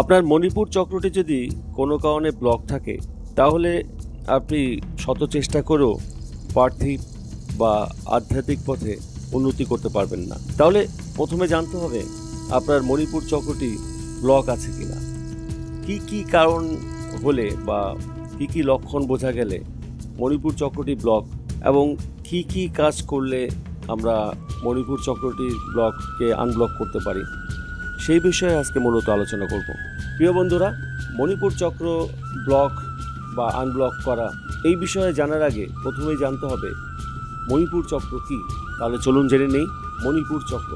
আপনার মণিপুর চক্রটি যদি কোনো কারণে ব্লক থাকে, তাহলে আপনি শত চেষ্টা করেও পার্থিব বা আধ্যাত্মিক পথে উন্নতি করতে পারবেন না। তাহলে প্রথমে জানতে হবে, আপনার মণিপুর চক্রটি ব্লক আছে কি না কী কী কারণ হলে বা কী কী লক্ষণ বোঝা গেলে মণিপুর চক্রটি ব্লক এবং কি কি কাজ করলে আমরা মণিপুর চক্রটির ব্লককে আনব্লক করতে পারি? সেই বিষয়ে আজকে মূলত আলোচনা করব। প্রিয় বন্ধুরা, মণিপুর চক্র ব্লক বা আনব্লক করা এই বিষয়ে জানার আগে প্রথমেই জানতে হবে, মণিপুর চক্র কি? তাহলে চলুন জেনে নেই, মণিপুর চক্র।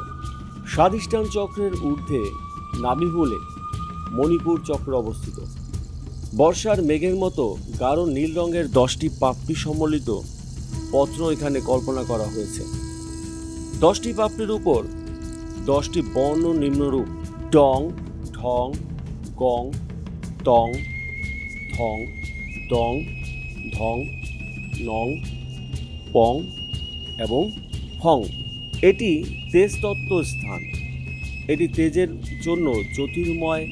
স্বাধিষ্ঠান চক্রের ঊর্ধ্বে বলে মণিপুর চক্র অবস্থিত। বর্ষার মেঘের মতো গাঢ় নীল রঙের দশটি পাপড়ি সম্বলিত পত্র এখানে কল্পনা করা হয়েছে। দশটি পাপড়ির উপর দশটি বর্ণ নিম্নরূপ ডং ঢং গং টং থং ডং ঢং নং পং এবং ফং এটি তেজতত্ত্ব স্থান এটি তেজের জন্য জ্যোতির্ময়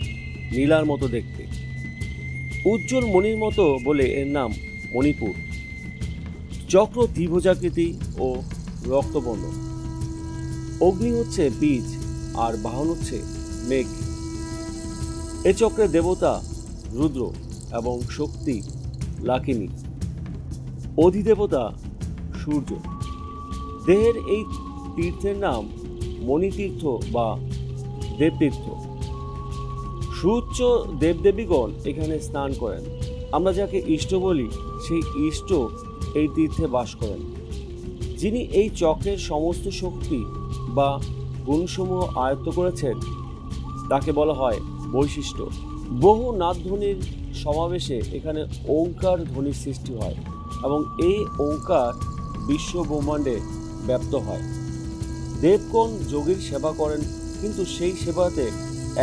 নীলার মতো দেখতে। উজ্জ্বল মণির মতো বলে এর নাম মণিপুর। চক্র ত্রিভুজাকৃতি ও রক্তবর্ণ। অগ্নি হচ্ছে বীজ আর বাহন হচ্ছে মেঘ। এ চক্রের দেবতা রুদ্র এবং শক্তি লাকিনী। অধিদেবতা সূর্য। দেহের এই তীর্থের নাম মণিতীর্থ বা দেবতীর্থ। সুউচ্চ দেবদেবীগণ এখানে স্নান করেন। আমরা যাকে ইষ্ট বলি, সেই ইষ্ট এই তীর্থে বাস করেন। যিনি এই চক্রের সমস্ত শক্তি বা গুণসমূহ আয়ত্ত করেছেন তাকে বলা হয় বৈশিষ্ট্য। বহু নাদধ্বনির সমাবেশে এখানে ওঙ্কার ধ্বনির সৃষ্টি হয় এবং এই ওঙ্কার বিশ্ব ব্রহ্মাণ্ডে ব্যপ্ত হয়। দেবগণ যোগীর সেবা করেন, কিন্তু সেই সেবাতে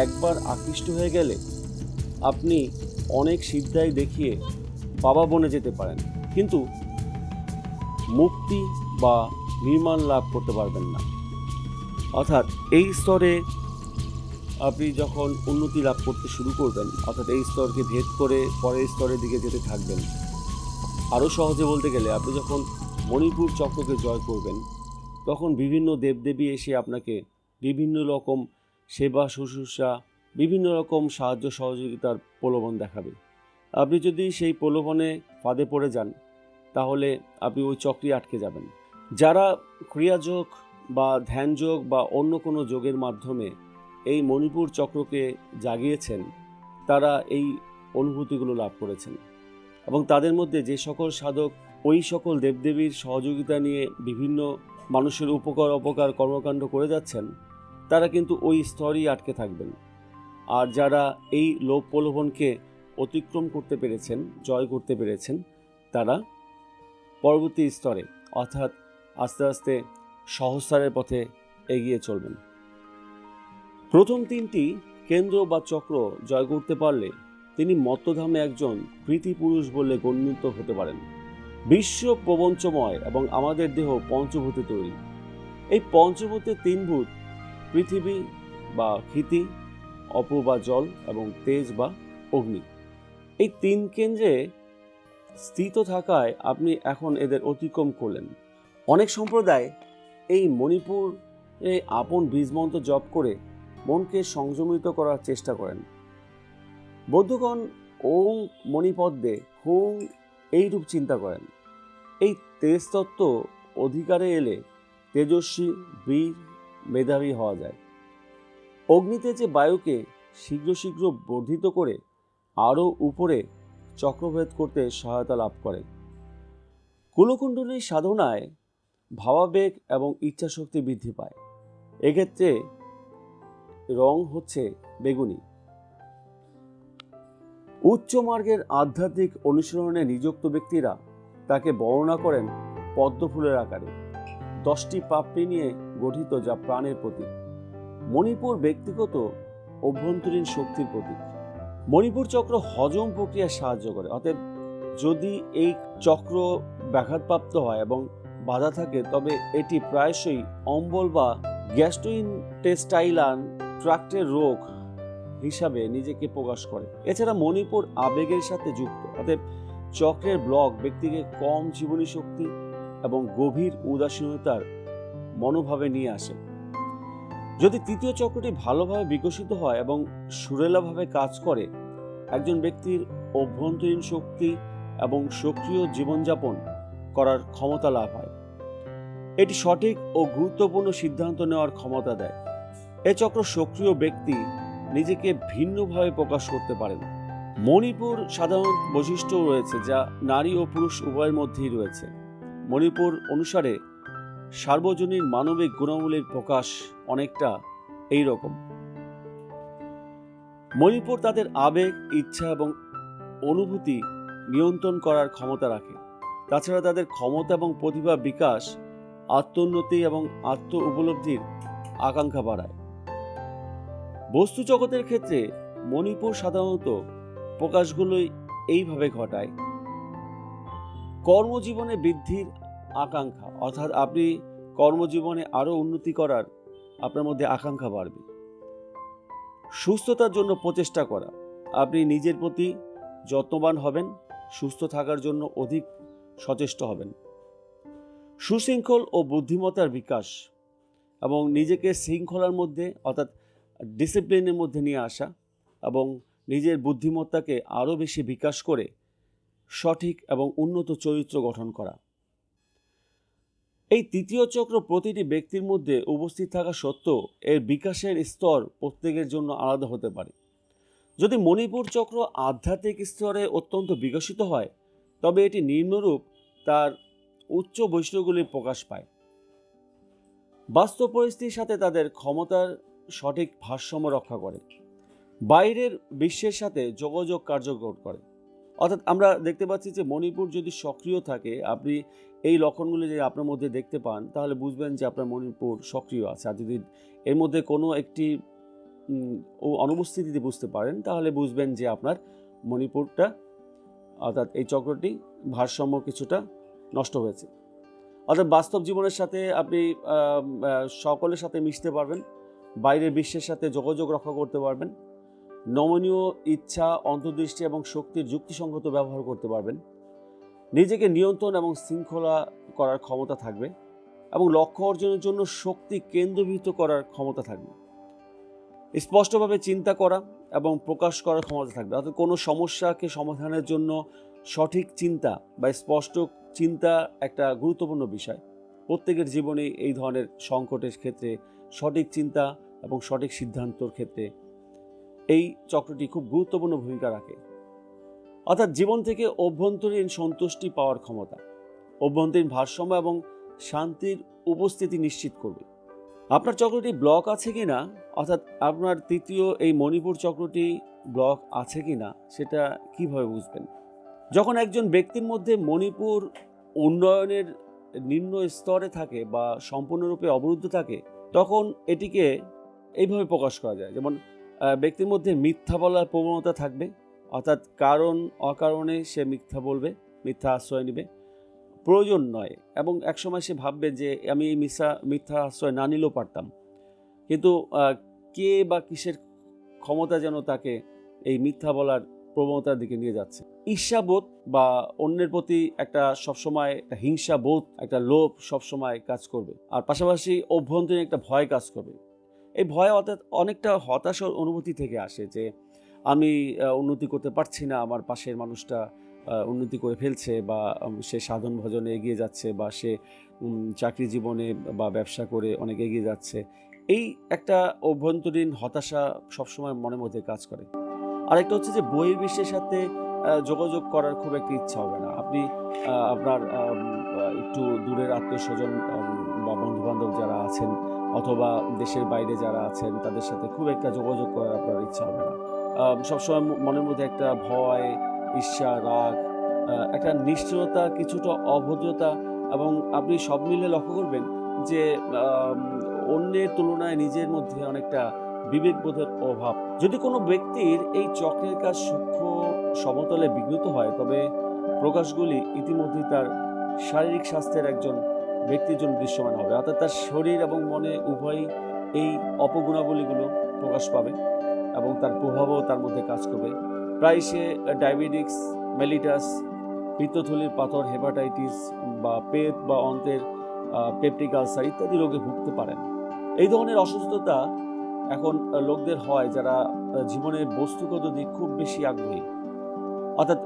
একবার আকৃষ্ট হয়ে গেলে আপনি অনেক সিদ্ধাই দেখিয়ে বাবা বনে যেতে পারেন, কিন্তু মুক্তি বা নির্মাণ লাভ করতে পারবেন না। অর্থাৎ এই স্তরে আপনি যখন উন্নতি লাভ করতে শুরু করবেন, অর্থাৎ এই স্তরকে ভেদ করে পরের স্তরের দিকে যেতে থাকবেন, আরও সহজে বলতে গেলে আপনি যখন মণিপুর চক্রকে জয় করবেন, তখন বিভিন্ন দেবদেবী এসে আপনাকে বিভিন্ন রকম সেবা শুশ্রূষা, বিভিন্ন রকম সাহায্য সহযোগিতার প্রলোভন দেখাবে। আপনি যদি সেই প্রলোভনে ফাঁদে পড়ে যান, তাহলে আপনি ওই চক্রে আটকে যাবেন। যারা ক্রিয়াযোগ বা ধ্যানযোগ বা অন্য কোনো যোগের মাধ্যমে এই মণিপুর চক্রকে জাগিয়েছেন, তারা এই অনুভূতিগুলো লাভ করেছেন। এবং তাদের মধ্যে যে সকল সাধক, ওই সকল দেবদেবীর সহযোগিতা নিয়ে বিভিন্ন মানুষের উপকার, অপকার, কর্মকাণ্ড করে যাচ্ছেন, তারা কিন্তু ওই স্তরেই আটকে থাকবেন। আর যারা এই লোভ প্রলোভনকে অতিক্রম করতে পেরেছেন, জয় করতে পেরেছেন, তারা পরবর্তী স্তরে, অর্থাৎ আস্তে আস্তে সহস্রারের পথে এগিয়ে চলবেন। প্রথম তিনটি কেন্দ্র বা চক্র জয় করতে পারলে তিনি মত্তধামে একজন কৃতি পুরুষ বলে গণ্যিত হতে পারেন। বিশ্ব প্রবঞ্চময় এবং আমাদের দেহ পঞ্চভূতে তৈরি। এই পঞ্চভূতের তিন ভূত, পৃথিবী বা ক্ষিতি, অপু বা জল এবং তেজ বা অগ্নি। এই তিন কেন্দ্রে স্থিত থাকায় আপনি এখন এদের অতিক্রম করলেন। অনেক সম্প্রদায় এই মণিপুর আপন বীজমন্ত্র জপ করে মনকে সংযমিত করার চেষ্টা করেন। বৌদ্ধগণ ওং মণিপদ্মে হুং এইরূপ চিন্তা করেন। এই তেজতত্ত্ব অধিকারে এলে তেজস্বী, বীর, মেধাবী হওয়া যায়। অগ্নিতেজে বায়ুকে শীঘ্র শীঘ্র বর্ধিত করে আরও উপরে চক্রভেদ করতে সহায়তা লাভ করে। কুলকুণ্ডলীর সাধনায় ভাবাবেগ এবং ইচ্ছাশক্তি বৃদ্ধি পায়। এক্ষেত্রে রং হচ্ছে বেগুনি। উচ্চ মার্গের আধ্যাত্মিক অনুশীলনে নিযুক্ত ব্যক্তিরা তাকে বর্ণনা করেন পদ্মফুলের আকারে। দশটি পাপড়ি নিয়ে গঠিত যা প্রাণের প্রতীক। মণিপুর ব্যক্তিগত অভ্যন্তরীণ শক্তির প্রতীক। মণিপুর চক্র হজম প্রক্রিয়ায় সাহায্য করে। অতএব যদি এই চক্র ব্যাঘাতপ্রাপ্ত হয় এবং বাধা থাকে, তবে এটি প্রায়শই অম্বল বা গ্যাস্ট্রোইনটেস্টাইলান ট্রাক্টের রোগ হিসাবে নিজেকে প্রকাশ করে। এছাড়া মণিপুর আবেগের সাথে যুক্ত। অতএব চক্রের ব্লক ব্যক্তিকে কম জীবনী শক্তি এবং গভীর উদাসীনতার মনোভাবে নিয়ে আসে। যদি তৃতীয় চক্রটি ভালোভাবে বিকশিত হয় এবং সুরেলাভাবে কাজ করে, একজন ব্যক্তির অভ্যন্তরীণ শক্তি এবং সক্রিয় জীবনযাপন করার ক্ষমতা লাভ হয়। এটি সঠিক ও গুরুত্বপূর্ণ সিদ্ধান্ত নেওয়ার ক্ষমতা দেয়। এ চক্র সক্রিয় ব্যক্তি নিজেকে ভিন্নভাবে প্রকাশ করতে পারেন। মণিপুর সাধারণ বৈশিষ্ট্য রয়েছে যা নারী ও পুরুষ উভয়ের মধ্যেই রয়েছে। মণিপুর অনুসারে সার্বজনীন মানবিক গুণাবলীর প্রকাশ অনেকটা এই রকম। মণিপুর তাদের আবেগ, ইচ্ছা এবং অনুভূতি নিয়ন্ত্রণ করার ক্ষমতা রাখে। তাছাড়া তাদের ক্ষমতা এবং প্রতিভা বিকাশ, আত্মোন্নতি এবং আত্ম উপলব্ধির আকাঙ্ক্ষা বাড়ায়। বস্তু জগতের ক্ষেত্রে মণিপুর সাধারণত প্রকাশগুলোই এইভাবে ঘটায়। কর্মজীবনে বৃদ্ধির আকাঙ্ক্ষা, অর্থাৎ আপনি কর্মজীবনে আরও উন্নতি করার আপনার মধ্যে আকাঙ্ক্ষা বাড়বে। সুস্থতার জন্য প্রচেষ্টা করা, আপনি নিজের প্রতি যত্নবান হবেন, সুস্থ থাকার জন্য অধিক সচেষ্ট হবেন। সুশৃঙ্খল ও বুদ্ধিমত্তার বিকাশ এবং নিজেকে শৃঙ্খলার মধ্যে, অর্থাৎ ডিসিপ্লিনের মধ্যে নিয়ে আসা এবং নিজের বুদ্ধিমত্তাকে আরও বেশি বিকাশ করে সঠিক এবং উন্নত চরিত্র গঠন করা। এই তৃতীয় চক্র প্রতিটি ব্যক্তির মধ্যে উপস্থিত থাকা সত্ত্বেও এর বিকাশের স্তর প্রত্যেকের জন্য আলাদা হতে পারে। যদি মণিপুর চক্র আধ্যাত্মিক স্তরে অত্যন্ত বিকশিত হয়, তবে এটি নিম্নরূপ তার উচ্চ বৈশিষ্ট্যগুলির প্রকাশ পায়। বাস্তব পরিস্থিতির সাথে তাদের ক্ষমতার সঠিক ভারসাম্য রক্ষা করে। বাইরের বিশ্বের সাথে যোগাযোগ কার্যকর করে। অর্থাৎ আমরা দেখতে পাচ্ছি যে মণিপুর যদি সক্রিয় থাকে, আপনি এই লক্ষণগুলি যদি আপনার মধ্যে দেখতে পান, তাহলে বুঝবেন যে আপনার মণিপুর সক্রিয় আছে। আর যদি এর মধ্যে কোনো একটি অনুপস্থিতিতে বুঝতে পারেন, তাহলে বুঝবেন যে আপনার মণিপুরটা, অর্থাৎ এই চক্রটি ভারসাম্য কিছুটা নষ্ট হয়েছে। অর্থাৎ বাস্তব জীবনের সাথে আপনি সকলের সাথে মিশতে পারবেন। বাইরের বিশ্বের সাথে যোগাযোগ রক্ষা করতে পারবেন। নমনীয় ইচ্ছা, অন্তর্দৃষ্টি এবং শক্তির যুক্তিসঙ্গত ব্যবহার করতে পারবেন। নিজেকে নিয়ন্ত্রণ এবং শৃঙ্খলা করার ক্ষমতা থাকবে এবং লক্ষ্য অর্জনের জন্য শক্তি কেন্দ্রভূত করার ক্ষমতা থাকবে। স্পষ্টভাবে চিন্তা করা এবং প্রকাশ করার ক্ষমতা থাকবে। অর্থাৎ কোনো সমস্যাকে সমাধানের জন্য সঠিক চিন্তা বা স্পষ্ট চিন্তা একটা গুরুত্বপূর্ণ বিষয়। প্রত্যেকের জীবনে এই ধরনের সংকটের ক্ষেত্রে সঠিক চিন্তা এবং সঠিক সিদ্ধান্তর ক্ষেত্রে এই চক্রটি খুব গুরুত্বপূর্ণ ভূমিকা রাখে। অর্থাৎ জীবন থেকে অভ্যন্তরীণ সন্তুষ্টি পাওয়ার ক্ষমতা, অভ্যন্তরীণ ভারসাম্য এবং শান্তির উপস্থিতি নিশ্চিত করবে। আপনার চক্রটি ব্লক আছে কি না অর্থাৎ আপনার তৃতীয় এই মণিপুর চক্রটি ব্লক আছে কি না সেটা কীভাবে বুঝবেন? যখন একজন ব্যক্তির মধ্যে মণিপুর উন্নয়নের নিম্ন স্তরে থাকে বা সম্পূর্ণরূপে অবরুদ্ধ থাকে তখন এটিকে এইভাবে প্রকাশ করা যায়। যেমন ব্যক্তির মধ্যে মিথ্যা বলার প্রবণতা থাকবে, অর্থাৎ কারণ, অকারণে সে মিথ্যা বলবে, মিথ্যা আশ্রয় নেবে। প্রয়োজন নয় এবং একসময় সে ভাববে যে, আমি এই মিথ্যা মিথ্যা আশ্রয় না নিলেও পারতাম। কিন্তু কে বা কিসের ক্ষমতা যেন তাকে এই মিথ্যা বলার প্রবণতার দিকে নিয়ে যাচ্ছে। ঈর্ষাবোধ বা অন্যের প্রতি একটা সবসময় একটা হিংসাবোধ, একটা লোভ সবসময় কাজ করবে। আর পাশাপাশি অভ্যন্তরীণ একটা ভয় কাজ করবে। এই ভয় অর্থাৎ অনেকটা হতাশার অনুভূতি থেকে আসে যে, আমি উন্নতি করতে পারছি না, আমার পাশের মানুষটা উন্নতি করে ফেলছে বা সে সাধন ভজনে এগিয়ে যাচ্ছে বা সে চাকরি জীবনে বা ব্যবসা করে অনেক এগিয়ে যাচ্ছে। এই একটা অভ্যন্তরীণ হতাশা সবসময় মনের মধ্যে কাজ করে। আরেকটা হচ্ছে যে বইয়ের বিশ্বের সাথে যোগাযোগ করার খুব একটা ইচ্ছা হবে না। আপনি আপনার একটু দূরের আত্মীয় স্বজন বা বন্ধু বান্ধব যারা আছেন অথবা দেশের বাইরে যারা আছেন, তাদের সাথে খুব একটা যোগাযোগ করার আপনার ইচ্ছা হবে না। সবসময় মনের মধ্যে একটা ভয়, ঈর্ষা, রাগ একটা নিশ্চয়তা, কিছুটা অভদ্রতা এবং আপনি সব মিলে লক্ষ্য করবেন যে অন্যের তুলনায় নিজের মধ্যে অনেকটা বিবেকবোধের অভাব। যদি কোনো ব্যক্তির এই চক্রের কাজ সূক্ষ্ম সমতলে বিঘ্নিত হয়, তবে প্রকাশগুলি ইতিমধ্যেই তার শারীরিক স্বাস্থ্যের একজন ব্যক্তির জন্য দৃশ্যমান হবে। অর্থাৎ তার শরীর এবং মনে উভয়ই এই অপগুণাবলীগুলো প্রকাশ পাবে এবং তার প্রভাবও তার মধ্যে কাজ করবে। প্রায় সে ডায়াবেটিক্স, মেলিটাস, পিত্তথলির পাথর, হেপাটাইটিস বা পেট বা অন্তের পেপটিক আলসার ইত্যাদি রোগে ভুগতে পারেন। এই ধরনের অসুস্থতা এখন লোকদের হয় যারা জীবনের বস্তুগত দিক খুব বেশি আগ্রহী। অর্থাৎ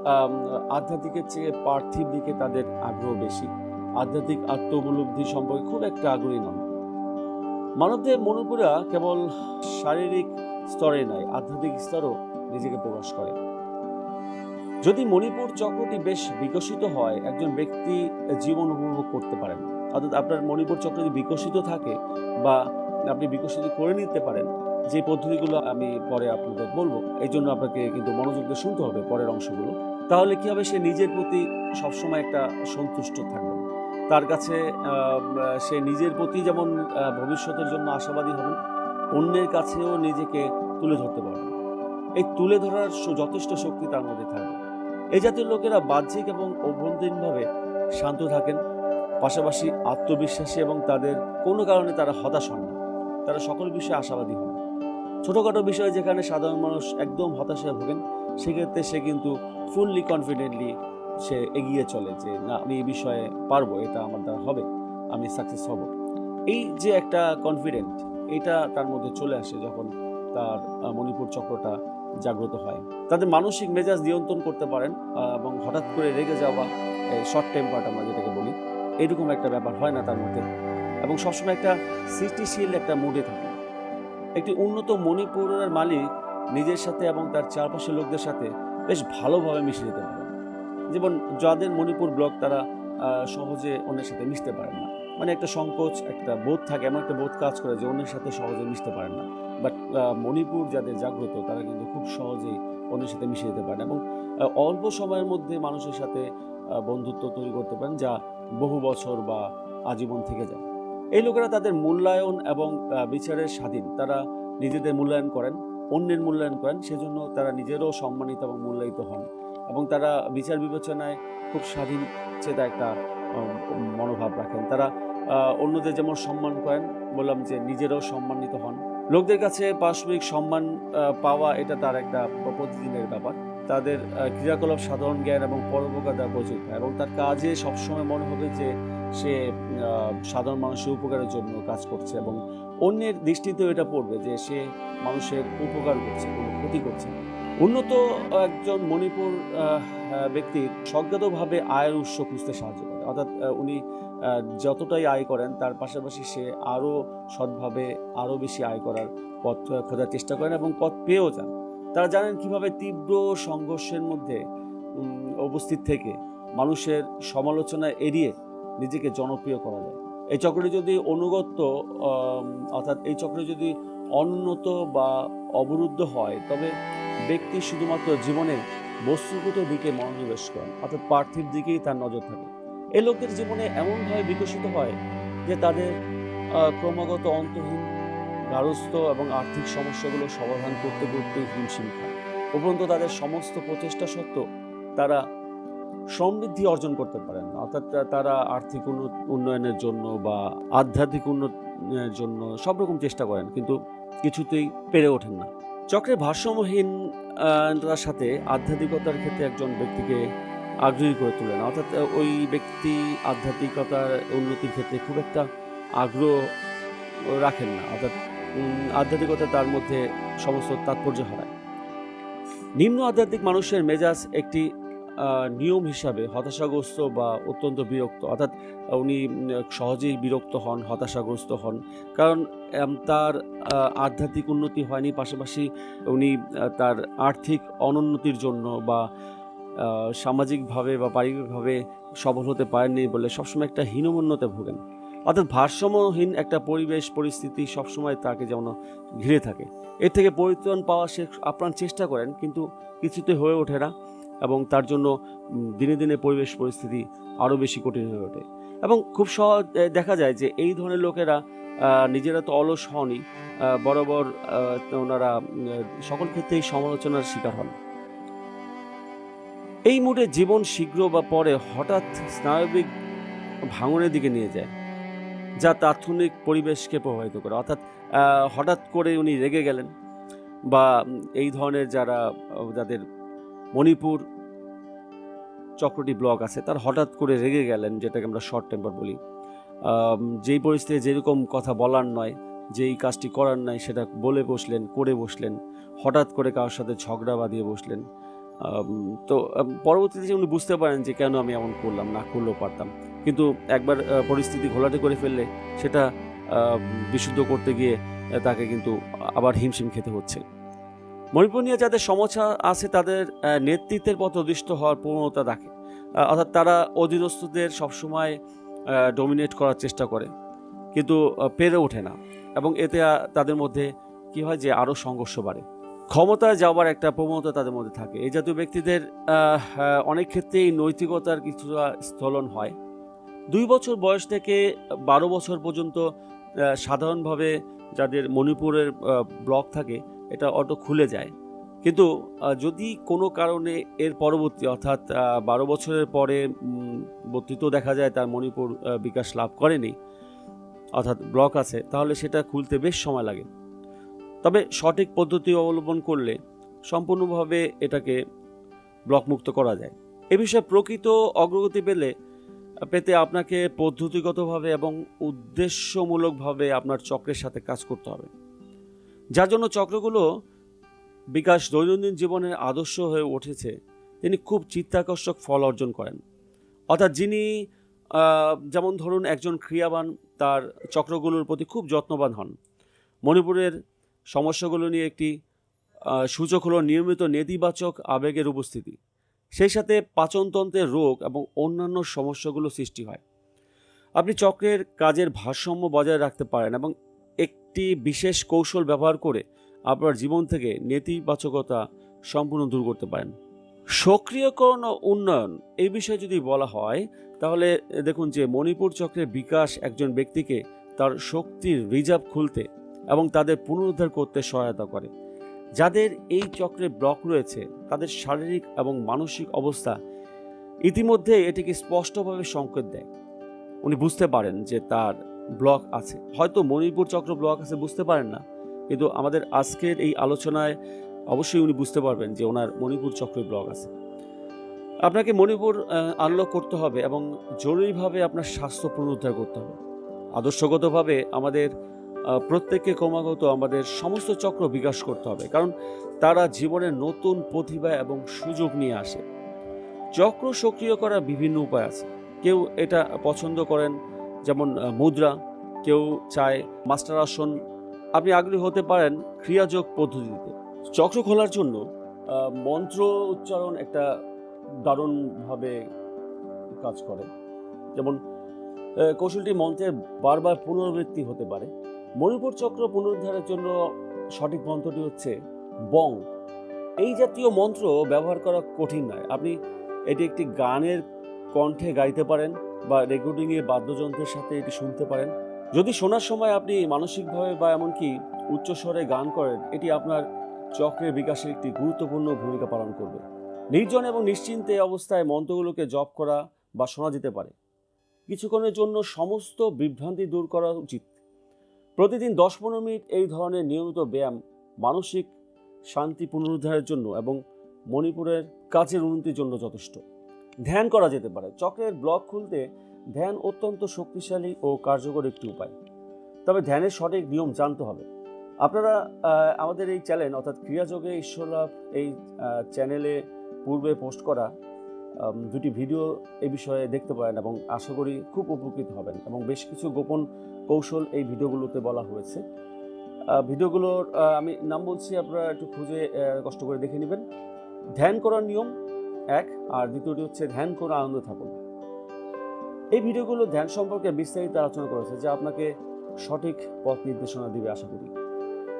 আধ্যাত্মিকের চেয়ে পার্থিব দিকে তাদের আগ্রহ বেশি। আধ্যাত্মিক আত্ম উপলব্ধি সম্পর্কে খুব একটা আগ্রহী নন। মানবদের মনোপুরা কেবল শারীরিক স্তরে নয় আধ্যাত্মিক স্তরও নিজেকে প্রকাশ করে। যদি মণিপুর চক্রটি বেশ বিকশিত হয়, একজন ব্যক্তি জীবন উপভোগ করতে পারেন। অর্থাৎ আপনার মণিপুর চক্র যদি বিকশিত থাকে বা আপনি বিকশিত করে নিতে পারেন। যে পদ্ধতিগুলো আমি পরে আপনাদের বলব, এই জন্য আপনাকে কিন্তু মনোযোগ দিয়ে শুনতে হবে পরের অংশগুলো। তাহলে কি হবে? সে নিজের প্রতি সবসময় একটা সন্তুষ্ট থাকবে। তার কাছে সে নিজের প্রতি যেমন ভবিষ্যতের জন্য আশাবাদী হবেন অন্যের কাছেও নিজেকে তুলে ধরতে পারবেন এই তুলে ধরার যথেষ্ট শক্তি তার মধ্যে থাকবে। এই জাতীয় লোকেরা বাহ্যিক এবং অভ্যন্তরীণভাবে শান্ত থাকেন। পাশাপাশি আত্মবিশ্বাসী এবং তাদের কোনো কারণে তারা হতাশ হন না। তারা সকল বিষয়ে আশাবাদী হন। ছোটোখাটো বিষয়ে যেখানে সাধারণ মানুষ একদম হতাশায় ভোগেন, সেক্ষেত্রে সে কিন্তু ফুললি কনফিডেন্টলি সে এগিয়ে চলে যে, না, আমি এই বিষয়ে পারব, এটা আমার দ্বারা হবে, আমি সাকসেস হব। এই যে একটা কনফিডেন্ট এটা তার মধ্যে চলে আসে যখন তার মণিপুর চক্রটা জাগ্রত হয়। তাদের মানসিক মেজাজ নিয়ন্ত্রণ করতে পারেন এবং হঠাৎ করে রেগে যাওয়া শর্ট টেম্পার্ট আমরা যেটাকে বলি, এরকম একটা ব্যাপার হয় না তার মধ্যে। এবং সবসময় একটা সৃষ্টিশীল একটা মুডে থাকে। একটি উন্নত মণিপুরের মালিক নিজের সাথে এবং তার চারপাশের লোকদের সাথে বেশ ভালোভাবে মিশে যেতে পারে যেমন যাদের মণিপুর ব্লক তারা সহজে অন্যের সাথে মিশতে পারেন না। মানে একটা সংকোচ, একটা বোধ থাকে, এমন একটা বোধ কাজ করে যে অন্যের সাথে সহজে মিশতে পারেন না। বাট মণিপুর যাদের জাগ্রত, তারা কিন্তু খুব সহজেই অন্যের সাথে মিশে যেতে পারেন এবং অল্প সময়ের মধ্যে মানুষের সাথে বন্ধুত্ব তৈরি করতে পারেন যা বহু বছর বা আজীবন থেকে যায়। এই লোকেরা তাদের মূল্যায়ন এবং বিচারের স্বাধীন। তারা নিজেদের মূল্যায়ন করেন, অন্যের মূল্যায়ন করেন, সেজন্য তারা নিজেরও সম্মানিত এবং মূল্যায়িত হন। এবং তারা বিচার বিবেচনায় খুব স্বাধীন চেতা একটা মনোভাব রাখেন। তারা অন্যদের যেমন সম্মান করেন, বললাম যে নিজেরাও সম্মানিত হন। লোকদের কাছে পারস্পরিক সম্মান পাওয়া এটা তার একটা প্রতিদিনের ব্যাপার। তাদের ক্রিয়াকলাপ সাধারণ জ্ঞান এবং পরোপকার দ্বারা পরিচিত এবং তার কাজে সবসময় মনে হবে যে সে সাধারণ মানুষের উপকারের জন্য কাজ করছে এবং অন্যের দৃষ্টিতেও এটা পড়বে যে সে মানুষের উপকার করছে, কোনো ক্ষতি করছে উন্নত একজন মণিপুর ব্যক্তির স্বজ্ঞাতভাবে আয়ের উৎস খুঁজতে সাহায্য করে। অর্থাৎ উনি যতটাই আয় করেন তার পাশাপাশি সে আরও সৎভাবে আরও বেশি আয় করার পথ খোঁজার চেষ্টা করেন এবং পথ পেয়েও যান। তারা জানেন কীভাবে তীব্র সংঘর্ষের মধ্যে উপস্থিত থেকে মানুষের সমালোচনা এড়িয়ে নিজেকে জনপ্রিয় করা যায়। এই চক্রটি যদি অনুগত্য অর্থাৎ এই চক্র যদি অনুন্নত বা অবরুদ্ধ হয়, তবে ব্যক্তি শুধুমাত্র জীবনের বস্তুগত দিকে মনোনিবেশ করেন অর্থাৎ পার্থিব দিকেই তার নজর থাকে। এই লোকদের জীবনে এমনভাবে বিকশিত হয় যে তাদের ক্রমাগত অন্তহীন, গারস্থ এবং আর্থিক সমস্যাগুলো সমাধান করতে করতে হিমশিম খায়। উপরন্ত তাদের সমস্ত প্রচেষ্টা সত্ত্বেও তারা সমৃদ্ধি অর্জন করতে পারেন। অর্থাৎ তারা আর্থিক উন্ন- উন্নয়নের জন্য বা আধ্যাত্মিক উন্নয়নের জন্য সব রকম চেষ্টা করেন, কিন্তু কিছুতেই পেরে ওঠেন না। চক্রের ভারসাম্যহীন সাথে আধ্যাত্মিকতার ক্ষেত্রে একজন ব্যক্তিকে আগ্রহী করে তোলেন। অর্থাৎ ওই ব্যক্তি আধ্যাত্মিকতার উন্নতির ক্ষেত্রে খুব একটা আগ্রহ রাখেন না। অর্থাৎ আধ্যাত্মিকতা তার মধ্যে সমস্ত তাৎপর্য হারায়। নিম্ন আধ্যাত্মিক মানুষের মেজাজ একটি নিয়ম হিসাবে হতাশাগ্রস্ত বা অত্যন্ত বিরক্ত, অর্থাৎ উনি সহজেই বিরক্ত হন, হতাশাগ্রস্ত হন। কারণ তার আধ্যাত্মিক উন্নতি হয়নি, পাশাপাশি উনি তার আর্থিক অনুন্নতির জন্য বা সামাজিকভাবে বা পারিবারিকভাবে সফল হতে পারেননি বলে সবসময় একটা হীনমন্যতে ভোগেন। অর্থাৎ ভারসাম্যহীন একটা পরিবেশ, পরিস্থিতি সবসময় তাকে যেমন ঘিরে থাকে। এর থেকে পরিত্রাণ পাওয়া সে আপ্রাণ চেষ্টা করেন, কিন্তু কিছুতে হয়ে ওঠে না। এবং তার জন্য দিনে দিনে পরিবেশ পরিস্থিতি আরও বেশি কঠিন হয়ে ওঠে। এবং খুব সহজ দেখা যায় যে এই ধরনের লোকেরা নিজেরা তো অলস হনই বরাবর ওনারা সকল ক্ষেত্রেই সমালোচনার শিকার হন। এই মুডে জীবন শীঘ্র বা পরে হঠাৎ স্নায়বিক ভাঙনের দিকে নিয়ে যায়, যা তাৎক্ষণিক পরিবেশকে প্রভাবিত করে। অর্থাৎ হঠাৎ করে উনি রেগে গেলেন বা এই ধরনের যারা যাদের মণিপুর চক্রটি ব্লক আছে। তার হঠাৎ করে রেগে গেলেন, যেটাকে আমরা শর্ট টেম্পার বলি। যেই পরিস্থিতি যেরকম কথা বলার নয়, যেই কাজটি করার নাই, সেটা বলে বসলেন, করে বসলেন, হঠাৎ করে কারোর সাথে ঝগড়া বাঁধিয়ে বসলেন। তো পরবর্তীতে উনি বুঝতে পারেন যে কেন আমি এমন করলাম, না করলেও পারতাম। কিন্তু একবার পরিস্থিতি ঘোলাটে করে ফেললে সেটা বিশুদ্ধ করতে গিয়ে তাকে কিন্তু আবার হিমশিম খেতে হচ্ছে। মণিপুর নিয়ে যাদের সমস্যা আছে তাদের নেতৃত্বের পথ অধিষ্ঠ হওয়ার প্রবণতা রাখে। অর্থাৎ তারা অধীনস্থদের সবসময় ডমিনেট করার চেষ্টা করে, কিন্তু পেরে ওঠে না। এবং এতে তাদের মধ্যে কি হয় যে আরও সংঘর্ষ বাড়ে। ক্ষমতায় যাওয়ার একটা প্রবণতা তাদের মধ্যে থাকে। এই জাতীয় ব্যক্তিদের অনেক ক্ষেত্রেই নৈতিকতার কিছুটা স্থলন হয়। দুই বছর বয়স থেকে বারো বছর পর্যন্ত সাধারণভাবে যাদের মণিপুরের ব্লক থাকে এটা অটো খুলে যায়। কিন্তু যদি কোনো কারণে এর পরবর্তী অর্থাৎ বারো বছরের পরে উম, বর্তিত দেখা যায় তার মণিপুর বিকাশ লাভ করেনি অর্থাৎ ব্লক আছে তাহলে সেটা খুলতে বেশ সময় লাগে। তবে সঠিক পদ্ধতি অবলম্বন করলে সম্পূর্ণভাবে এটাকে ব্লক মুক্ত করা যায়। এ বিষয়ে প্রকৃত অগ্রগতি পেলে পেতে আপনাকে পদ্ধতিগতভাবে এবং উদ্দেশ্যমূলকভাবে আপনার চক্রের সাথে কাজ করতে হবে। যার জন্য চক্রগুলো বিকাশ দৈনন্দিন জীবনের আদর্শ হয়ে উঠেছে, তিনি খুব চিত্তাকর্ষক ফল অর্জন করেন। অর্থাৎ যিনি যেমন ধরুন একজন ক্রিয়াবান, তার চক্রগুলোর প্রতি খুব যত্নবান হন। মণিপুরের সমস্যাগুলো নিয়ে একটি সূচক হলো নিয়মিত নেতিবাচক আবেগের উপস্থিতি। সেই সাথে পাচনতন্ত্রের রোগ এবং অন্যান্য সমস্যাগুলো সৃষ্টি হয়। আপনি চক্রের কাজের ভারসাম্য বজায় রাখতে পারেন এবং একটি বিশেষ কৌশল ব্যবহার করে আপনার জীবন থেকে নেতিবাচকতা সম্পূর্ণ দূর করতে পারেন। সক্রিয়করণ ও উন্নয়ন এই বিষয়ে যদি বলা হয়, তাহলে দেখুন যে মণিপুর চক্রের বিকাশ একজন ব্যক্তিকে তার শক্তির রিজার্ভ খুলতে এবং তাদের পুনরুদ্ধার করতে সহায়তা করে। যাদের এই চক্রে ব্লক রয়েছে, তাদের শারীরিক এবং মানসিক অবস্থা ইতিমধ্যে এটিকে স্পষ্টভাবে সংকেত দেয়। উনি বুঝতে পারেন যে তার ব্লক আছে। হয়তো মণিপুর চক্র ব্লক আছে, বুঝতে পারেন না। কিন্তু আমাদের আজকের এই আলোচনায় অবশ্যই উনি বুঝতে পারবেন যে ওনার মণিপুর চক্রে ব্লক আছে। আপনাকে মণিপুর আনলক করতে হবে এবং জরুরিভাবে আপনার স্বাস্থ্য পুনরুদ্ধার করতে হবে। আদর্শগতভাবে আমাদের প্রত্যেককে ক্রমাগত আমাদের সমস্ত চক্র বিকাশ করতে হবে। কারণ তারা জীবনের নতুন প্রতিভা এবং সুযোগ নিয়ে আসে। চক্র সক্রিয় করার বিভিন্ন উপায় আছে। কেউ এটা পছন্দ করেন মুদ্রা, কেউ চায় মাস্টার আসন। আপনি আগ্রহী হতে পারেন ক্রিয়াযোগ পদ্ধতিতে। চক্র খোলার জন্য মন্ত্র উচ্চারণ একটা দারুণভাবে কাজ করে। যেমন কৌশলটি মন্ত্রের বারবার পুনরাবৃত্তি হতে পারে। মণিপুর চক্র পুনরুদ্ধারের জন্য সঠিক মন্ত্রটি হচ্ছে বং। এই জাতীয় মন্ত্র ব্যবহার করা কঠিন নয়। আপনি এটি একটি গানের কণ্ঠে গাইতে পারেন। বা রেকর্ডিংয়ে বাদ্যযন্ত্রের সাথে এটি শুনতে পারেন। যদি শোনার সময় আপনি মানসিকভাবে বা এমনকি উচ্চস্বরে গান করেন, এটি আপনার চক্রের বিকাশে একটি গুরুত্বপূর্ণ ভূমিকা পালন করবে। নির্জন এবং নিশ্চিন্তে অবস্থায় মন্ত্রগুলোকে জপ করা বা শোনা যেতে পারে। কিছুক্ষণের জন্য সমস্ত বিভ্রান্তি দূর করা উচিত। প্রতিদিন দশ পনেরো মিনিট এই ধরনের নিয়মিত ব্যায়াম মানসিক শান্তি পুনরুদ্ধারের জন্য এবং মণিপুরের কাজের উন্নতির জন্য যথেষ্ট। ধ্যান করা যেতে পারে। চক্রের ব্লক খুলতে ধ্যান অত্যন্ত শক্তিশালী ও কার্যকর একটি উপায়। তবে ধ্যানের সঠিক নিয়ম জানতে হবে। আপনারা আমাদের এই চ্যানেল, অর্থাৎ ক্রিয়াযোগে ঈশ্বরলাভ এই চ্যানেলে পূর্বে পোস্ট করা দুটি ভিডিও এ বিষয়ে দেখতে পারেন এবং আশা করি খুব উপকৃত হবেন এবং বেশ কিছু গোপন কৌশল এই ভিডিওগুলোতে বলা হয়েছে। ভিডিওগুলোর আমি নাম বলছি, আপনারা একটু খুঁজে কষ্ট করে দেখে নেবেন। ধ্যান করার নিয়ম এক, আর দ্বিতীয়টি হচ্ছে ধ্যান করে আনন্দ থাকুন। এই ভিডিওগুলো ধ্যান সম্পর্কে বিস্তারিত আলোচনা করেছে, যা আপনাকে সঠিক পথ নির্দেশনা দিবে, আশা করি।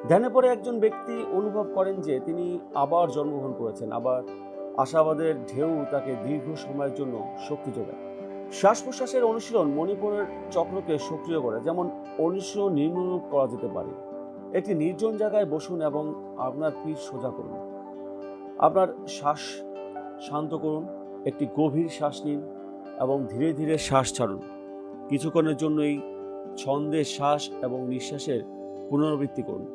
ধ্যানের পরে একজন ব্যক্তি অনুভব করেন যে তিনি আবার জন্মগ্রহণ করেছেন, আবার আশাবাদের ঢেউ তাকে দীর্ঘ সময়ের জন্য শক্তি যোগায়। শ্বাস প্রশ্বাসের অনুশীলন মণিপুরের চক্রকে সক্রিয় করে, যেমন অনুশীলন নিম্নরূপ করা যেতে পারে। একটি নির্জন জায়গায় বসুন এবং আপনার পিঠ সোজা করুন। আপনার শ্বাস শান্ত করুন, একটি গভীর শ্বাস নিন এবং ধীরে ধীরে শ্বাস ছাড়ুন। কিছুক্ষণের জন্য এই ছন্দে শ্বাস এবং নিঃশ্বাসের পুনরাবৃত্তি করুন।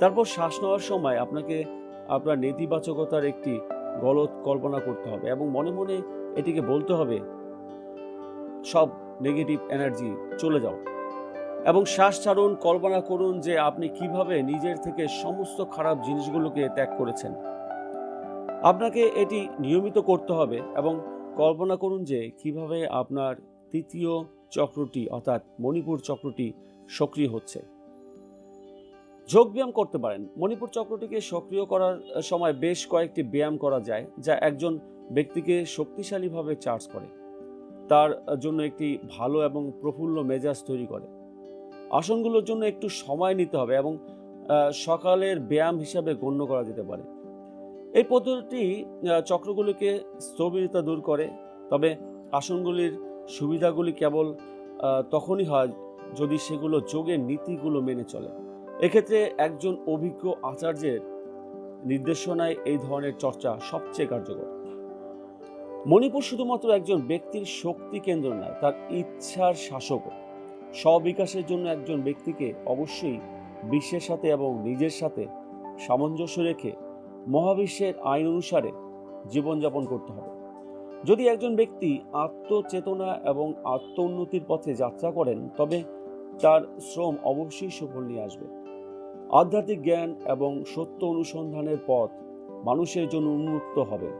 তারপর শ্বাস নেওয়ার সময় আপনাকে আপনার নেতিবাচকতার একটি গলত কল্পনা করতে হবে এবং মনে মনে এটিকে বলতে হবে, সব নেগেটিভ এনার্জি চলে যাও। এবং শ্বাস ছাড়ুন, কল্পনা করুন যে আপনি কীভাবে নিজের থেকে সমস্ত খারাপ জিনিসগুলোকে ত্যাগ করেছেন। আপনাকে এটি নিয়মিত করতে হবে এবং কল্পনা করুন যে কীভাবে আপনার তৃতীয় চক্রটি অর্থাৎ মণিপুর চক্রটি সক্রিয় হচ্ছে। যোগব্যায়াম করতে পারেন। মণিপুর চক্রটিকে সক্রিয় করার সময় বেশ কয়েকটি ব্যায়াম করা যায়, যা একজন ব্যক্তিকে শক্তিশালীভাবে চার্জ করে। তার জন্য একটি ভালো এবং প্রফুল্ল মেজাজ তৈরি করে। আসনগুলোর জন্য একটু সময় নিতে হবে এবং সকালের ব্যায়াম হিসাবে গণ্য করা যেতে পারে। এই পদ্ধতিটি চক্রগুলিকে স্থবিরতা দূর করে, তবে আসনগুলির সুবিধাগুলি কেবল তখনই হয় যদি সেগুলো যোগের নীতিগুলো মেনে চলে। এক্ষেত্রে একজন অভিজ্ঞ আচার্যের নির্দেশনায় এই ধরনের চর্চা সবচেয়ে কার্যকর। মণিপুর শুধুমাত্র একজন ব্যক্তির শক্তি কেন্দ্র নয়, তার ইচ্ছার শাসক স্ববিকাশের জন্য একজন ব্যক্তিকে অবশ্যই বিশ্বের সাথে এবং নিজের সাথে সামঞ্জস্য রেখে মহাবিশ্বের আইন অনুসারে জীবনযাপন করতে হবে। যদি একজন ব্যক্তি আত্মচেতনা এবং আত্ম উন্নতির পথে যাত্রা করেন, তবে তার শ্রম অবশ্যই সুফল নিয়ে আসবে। আধ্যাত্মিক জ্ঞান এবং সত্য অনুসন্ধানের পথ মানুষের জন্য উন্মুক্ত হবে।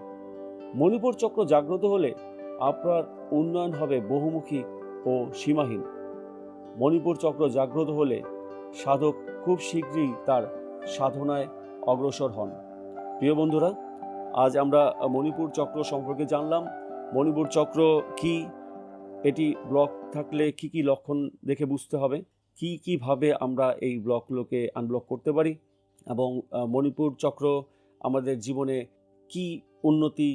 মণিপুর চক্র জাগ্রত হলে আপনার উন্নয়ন হবে বহুমুখী ও সীমাহীন। মণিপুর চক্র জাগ্রত হলে সাধক খুব শীঘ্রই তার সাধনায় অগ্রসর হন। প্রিয় বন্ধুরা, আজ আমরা মণিপুর চক্র সম্পর্কে জানলাম। মণিপুর চক্র কি? এটি ব্লক থাকলে কি কি লক্ষণ দেখে বুঝতে হবে। কি কীভাবে আমরা এই ব্লকগুলোকে আনব্লক করতে পারি? এবং মণিপুর চক্র আমাদের জীবনে কি উন্নতি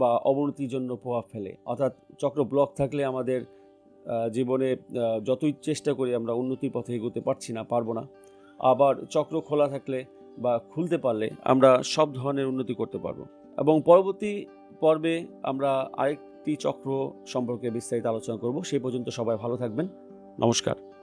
বা অবনতির জন্য প্রভাব ফেলে? অর্থাৎ চক্র ব্লক থাকলে আমাদের জীবনে যতই চেষ্টা করি আমরা উন্নতির পথে এগোতে পারছি না, পারব না। আবার চক্র খোলা থাকলে বা খুলতে পারলে আমরা সব ধরনের উন্নতি করতে পারব। এবং পরবর্তী পর্বে আমরা আরেকটি চক্র সম্পর্কে বিস্তারিত আলোচনা করব। সেই পর্যন্ত সবাই ভালো থাকবেন। নমস্কার।